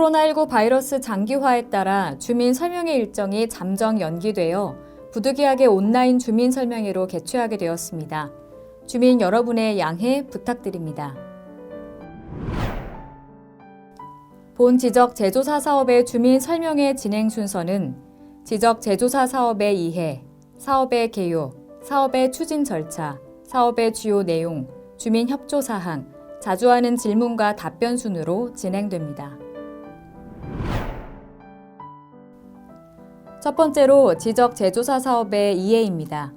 코로나19 바이러스 장기화에 따라 주민 설명회 일정이 잠정 연기되어 부득이하게 온라인 주민 설명회로 개최하게 되었습니다. 주민 여러분의 양해 부탁드립니다. 본 지적 제조사 사업의 주민 설명회 진행 순서는 지적 제조사 사업의 이해, 사업의 개요, 사업의 추진 절차, 사업의 주요 내용, 주민 협조 사항, 자주 하는 질문과 답변 순으로 진행됩니다. 첫 번째로 지적 제조사 사업의 이해입니다.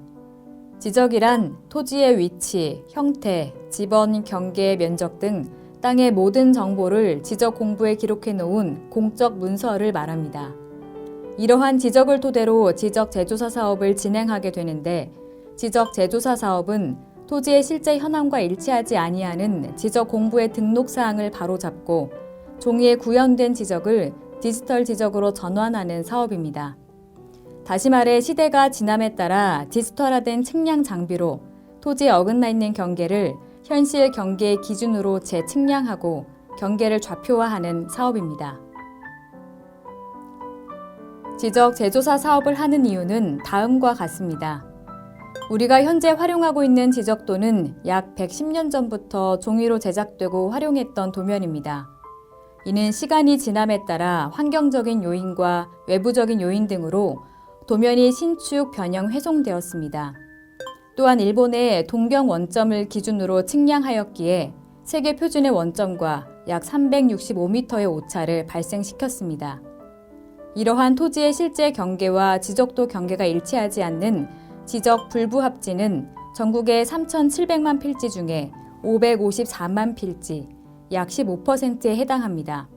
지적이란 토지의 위치, 형태, 지번, 경계, 면적 등 땅의 모든 정보를 지적 공부에 기록해 놓은 공적 문서를 말합니다. 이러한 지적을 토대로 지적 제조사 사업을 진행하게 되는데 지적 제조사 사업은 토지의 실제 현황과 일치하지 아니하는 지적 공부의 등록 사항을 바로잡고 종이에 구현된 지적을 디지털 지적으로 전환하는 사업입니다. 다시 말해 시대가 지남에 따라 디지털화된 측량 장비로 토지에 어긋나 있는 경계를 현실 경계의 기준으로 재측량하고 경계를 좌표화하는 사업입니다. 지적 제조사 사업을 하는 이유는 다음과 같습니다. 우리가 현재 활용하고 있는 지적도는 약 110년 전부터 종이로 제작되고 활용했던 도면입니다. 이는 시간이 지남에 따라 환경적인 요인과 외부적인 요인 등으로 도면이 신축, 변형, 훼손되었습니다. 또한 일본의 동경 원점을 기준으로 측량하였기에 세계 표준의 원점과 약 365m의 오차를 발생시켰습니다. 이러한 토지의 실제 경계와 지적도 경계가 일치하지 않는 지적 불부합지는 전국의 3,700만 필지 중에 554만 필지, 약 15%에 해당합니다.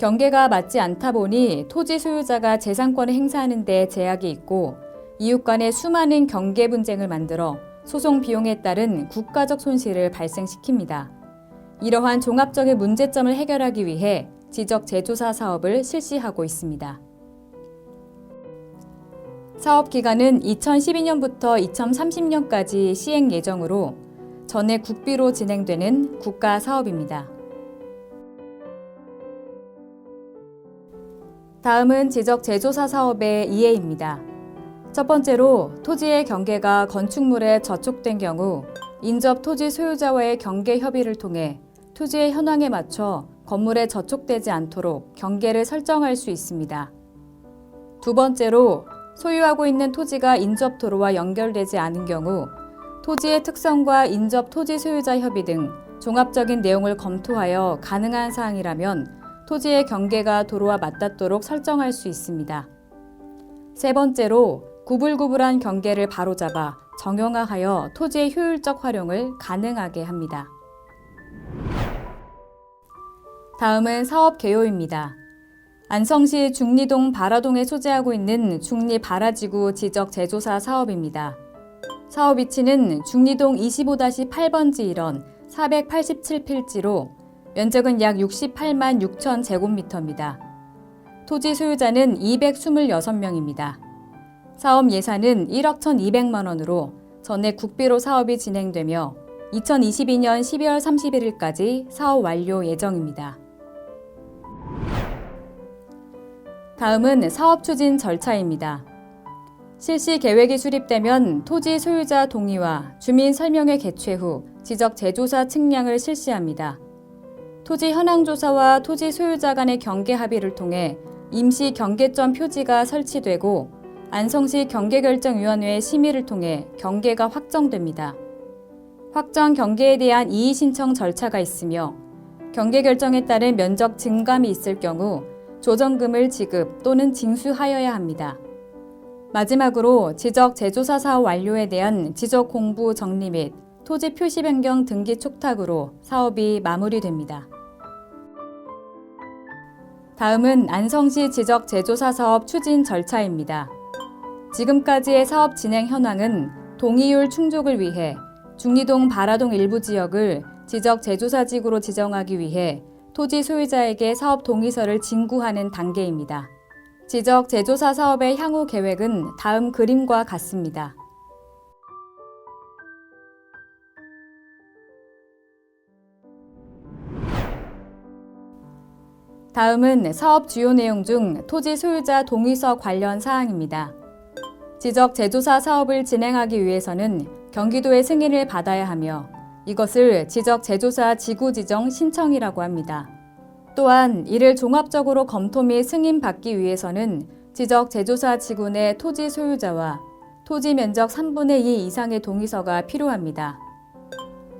경계가 맞지 않다 보니 토지 소유자가 재산권을 행사하는 데 제약이 있고 이웃 간의 수많은 경계 분쟁을 만들어 소송 비용에 따른 국가적 손실을 발생시킵니다. 이러한 종합적인 문제점을 해결하기 위해 지적 제조사 사업을 실시하고 있습니다. 사업 기간은 2012년부터 2030년까지 시행 예정으로 전액 국비로 진행되는 국가 사업입니다. 다음은 지적 제조사 사업의 이해입니다. 첫 번째로 토지의 경계가 건축물에 저촉된 경우 인접 토지 소유자와의 경계 협의를 통해 토지의 현황에 맞춰 건물에 저촉되지 않도록 경계를 설정할 수 있습니다. 두 번째로 소유하고 있는 토지가 인접 도로와 연결되지 않은 경우 토지의 특성과 인접 토지 소유자 협의 등 종합적인 내용을 검토하여 가능한 사항이라면 토지의 경계가 도로와 맞닿도록 설정할 수 있습니다. 세 번째로 구불구불한 경계를 바로잡아 정형화하여 토지의 효율적 활용을 가능하게 합니다. 다음은 사업 개요입니다. 안성시 중리동 바라동에 소재하고 있는 중리 바라지구 지적 제조사 사업입니다. 사업 위치는 중리동 25-8번지 일원 487필지로 면적은 약 68만 6천 제곱미터입니다. 토지 소유자는 226명입니다. 사업 예산은 1억 1,200만 원으로 전액 국비로 사업이 진행되며 2022년 12월 31일까지 사업 완료 예정입니다. 다음은 사업 추진 절차입니다. 실시 계획이 수립되면 토지 소유자 동의와 주민 설명회 개최 후 지적 재조사 측량을 실시합니다. 토지 현황 조사와 토지 소유자 간의 경계 합의를 통해 임시 경계점 표지가 설치되고 안성시 경계결정위원회의 심의를 통해 경계가 확정됩니다. 확정 경계에 대한 이의 신청 절차가 있으며 경계 결정에 따른 면적 증감이 있을 경우 조정금을 지급 또는 징수하여야 합니다. 마지막으로 지적 제조사 사업 완료에 대한 지적 공부 정리 및 토지 표시 변경 등기 촉탁으로 사업이 마무리됩니다. 다음은 안성시 지적 제조사 사업 추진 절차입니다. 지금까지의 사업 진행 현황은 동의율 충족을 위해 중리동 바라동 일부 지역을 지적 제조사직으로 지정하기 위해 토지 소유자에게 사업 동의서를 진구하는 단계입니다. 지적 제조사 사업의 향후 계획은 다음 그림과 같습니다. 다음은 사업 주요 내용 중 토지 소유자 동의서 관련 사항입니다. 지적 제조사 사업을 진행하기 위해서는 경기도의 승인을 받아야 하며 이것을 지적 제조사 지구 지정 신청이라고 합니다. 또한 이를 종합적으로 검토 및 승인받기 위해서는 지적 제조사 지구 내 토지 소유자와 토지 면적 3분의 2 이상의 동의서가 필요합니다.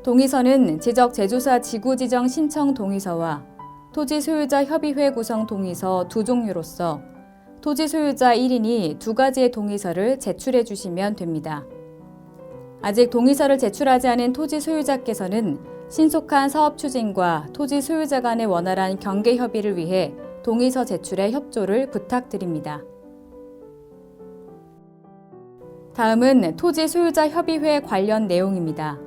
동의서는 지적 제조사 지구 지정 신청 동의서와 토지 소유자 협의회 구성 동의서 두 종류로서 토지 소유자 1인이 두 가지의 동의서를 제출해 주시면 됩니다. 아직 동의서를 제출하지 않은 토지 소유자께서는 신속한 사업 추진과 토지 소유자 간의 원활한 경계 협의를 위해 동의서 제출에 협조를 부탁드립니다. 다음은 토지 소유자 협의회 관련 내용입니다.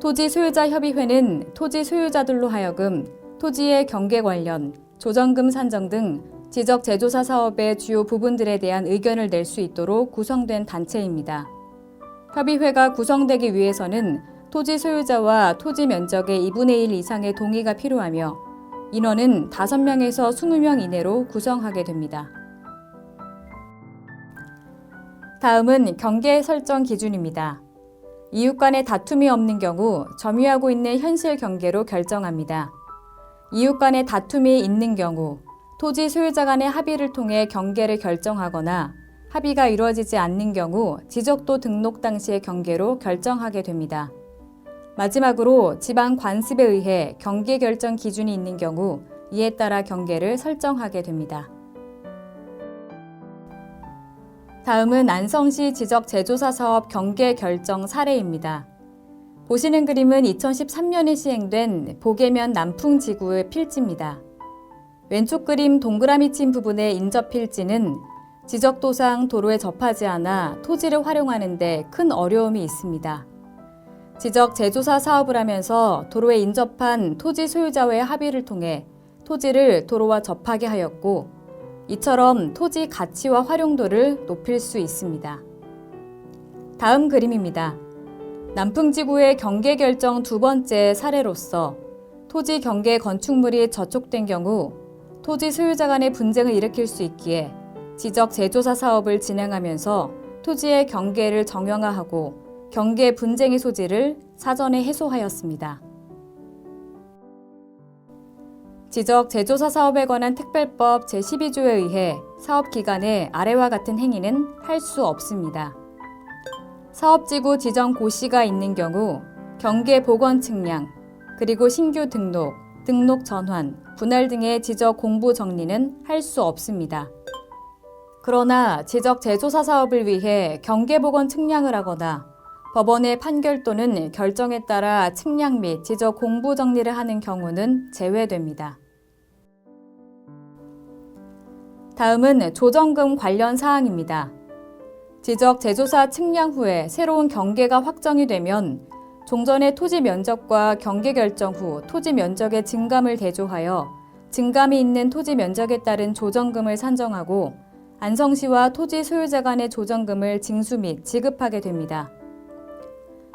토지 소유자 협의회는 토지 소유자들로 하여금 토지의 경계 관련, 조정금 산정 등 지적 제조사 사업의 주요 부분들에 대한 의견을 낼 수 있도록 구성된 단체입니다. 협의회가 구성되기 위해서는 토지 소유자와 토지 면적의 2분의 1 이상의 동의가 필요하며 인원은 5명에서 20명 이내로 구성하게 됩니다. 다음은 경계 설정 기준입니다. 이웃 간의 다툼이 없는 경우 점유하고 있는 현실 경계로 결정합니다. 이웃 간의 다툼이 있는 경우 토지 소유자 간의 합의를 통해 경계를 결정하거나 합의가 이루어지지 않는 경우 지적도 등록 당시의 경계로 결정하게 됩니다. 마지막으로 지방 관습에 의해 경계 결정 기준이 있는 경우 이에 따라 경계를 설정하게 됩니다. 다음은 안성시 지적 제조사 사업 경계 결정 사례입니다. 보시는 그림은 2013년에 시행된 보계면 남풍 지구의 필지입니다. 왼쪽 그림 동그라미 친 부분의 인접 필지는 지적도상 도로에 접하지 않아 토지를 활용하는데 큰 어려움이 있습니다. 지적 제조사 사업을 하면서 도로에 인접한 토지 소유자와의 합의를 통해 토지를 도로와 접하게 하였고 이처럼 토지 가치와 활용도를 높일 수 있습니다. 다음 그림입니다. 남풍지구의 경계 결정 두 번째 사례로서 토지 경계 건축물이 저촉된 경우 토지 소유자 간의 분쟁을 일으킬 수 있기에 지적 제조사 사업을 진행하면서 토지의 경계를 정형화하고 경계 분쟁의 소지를 사전에 해소하였습니다. 지적 제조사 사업에 관한 특별법 제12조에 의해 사업 기간에 아래와 같은 행위는 할 수 없습니다. 사업지구 지정 고시가 있는 경우 경계 복원 측량, 그리고 신규 등록, 등록 전환, 분할 등의 지적 공부 정리는 할 수 없습니다. 그러나 지적 제조사 사업을 위해 경계 복원 측량을 하거나 법원의 판결 또는 결정에 따라 측량 및 지적 공부 정리를 하는 경우는 제외됩니다. 다음은 조정금 관련 사항입니다. 지적 제조사 측량 후에 새로운 경계가 확정이 되면 종전의 토지 면적과 경계 결정 후 토지 면적의 증감을 대조하여 증감이 있는 토지 면적에 따른 조정금을 산정하고 안성시와 토지 소유자 간의 조정금을 징수 및 지급하게 됩니다.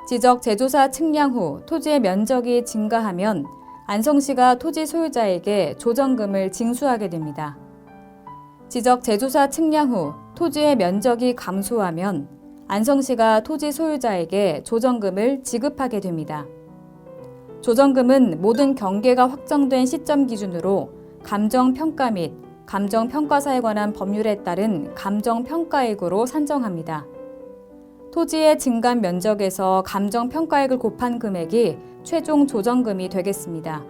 지적 제조사 측량 후 토지의 면적이 증가하면 안성시가 토지 소유자에게 조정금을 징수하게 됩니다. 지적 제조사 측량 후 토지의 면적이 감소하면 안성시가 토지 소유자에게 조정금을 지급하게 됩니다. 조정금은 모든 경계가 확정된 시점 기준으로 감정평가 및 감정평가사에 관한 법률에 따른 감정평가액으로 산정합니다. 토지의 증감 면적에서 감정평가액을 곱한 금액이 최종 조정금이 되겠습니다.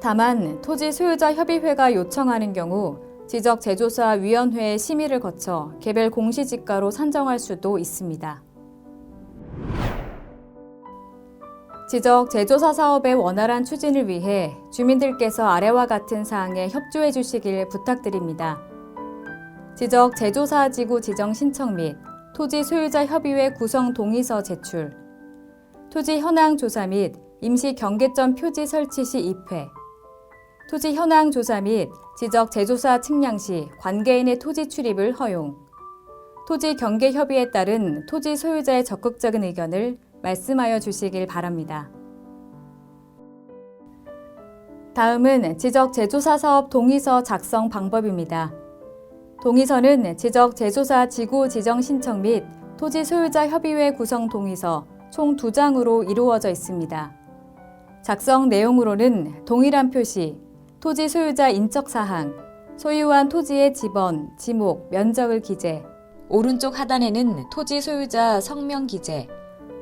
다만 토지 소유자 협의회가 요청하는 경우 지적 제조사 위원회의 심의를 거쳐 개별 공시지가로 산정할 수도 있습니다. 지적 제조사 사업의 원활한 추진을 위해 주민들께서 아래와 같은 사항에 협조해 주시길 부탁드립니다. 지적 제조사 지구 지정 신청 및 토지 소유자 협의회 구성 동의서 제출, 토지 현황 조사 및 임시 경계점 표지 설치 시 입회, 토지 현황 조사 및 지적 제조사 측량 시 관계인의 토지 출입을 허용, 토지 경계 협의에 따른 토지 소유자의 적극적인 의견을 말씀하여 주시길 바랍니다. 다음은 지적 제조사 사업 동의서 작성 방법입니다. 동의서는 지적 제조사 지구 지정 신청 및 토지 소유자 협의회 구성 동의서 총 두 장으로 이루어져 있습니다. 작성 내용으로는 동일한 표시, 토지 소유자 인적 사항, 소유한 토지의 지번, 지목, 면적을 기재, 오른쪽 하단에는 토지 소유자 성명 기재,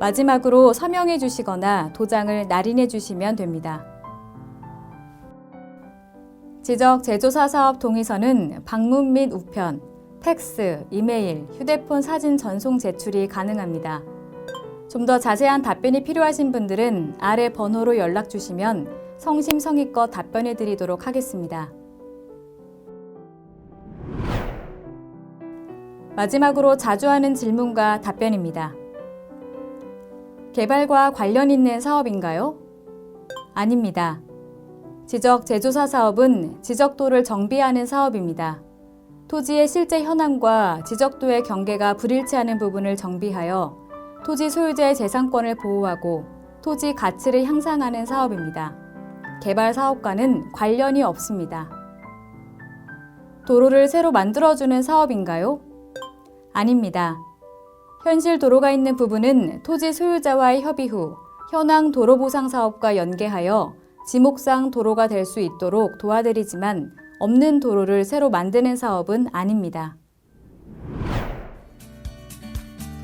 마지막으로 서명해 주시거나 도장을 날인해 주시면 됩니다. 지적 제조사 사업 동의서는 방문 및 우편, 팩스, 이메일, 휴대폰 사진 전송 제출이 가능합니다. 좀 더 자세한 답변이 필요하신 분들은 아래 번호로 연락 주시면 성심성의껏 답변해 드리도록 하겠습니다. 마지막으로 자주 하는 질문과 답변입니다. 개발과 관련 있는 사업인가요? 아닙니다. 지적 제조사 사업은 지적도를 정비하는 사업입니다. 토지의 실제 현황과 지적도의 경계가 불일치하는 부분을 정비하여 토지 소유자의 재산권을 보호하고 토지 가치를 향상하는 사업입니다. 개발 사업과는 관련이 없습니다. 도로를 새로 만들어주는 사업인가요? 아닙니다. 현실 도로가 있는 부분은 토지 소유자와의 협의 후 현황 도로 보상 사업과 연계하여 지목상 도로가 될 수 있도록 도와드리지만 없는 도로를 새로 만드는 사업은 아닙니다.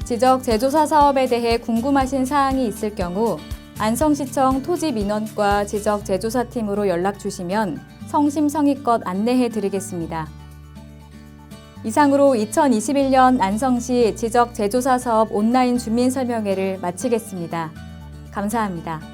지적 제조사 사업에 대해 궁금하신 사항이 있을 경우 안성시청 토지민원과 지적 제조사 팀으로 연락 주시면 성심성의껏 안내해 드리겠습니다. 이상으로 2021년 안성시 지적 제조사 사업 온라인 주민 설명회를 마치겠습니다. 감사합니다.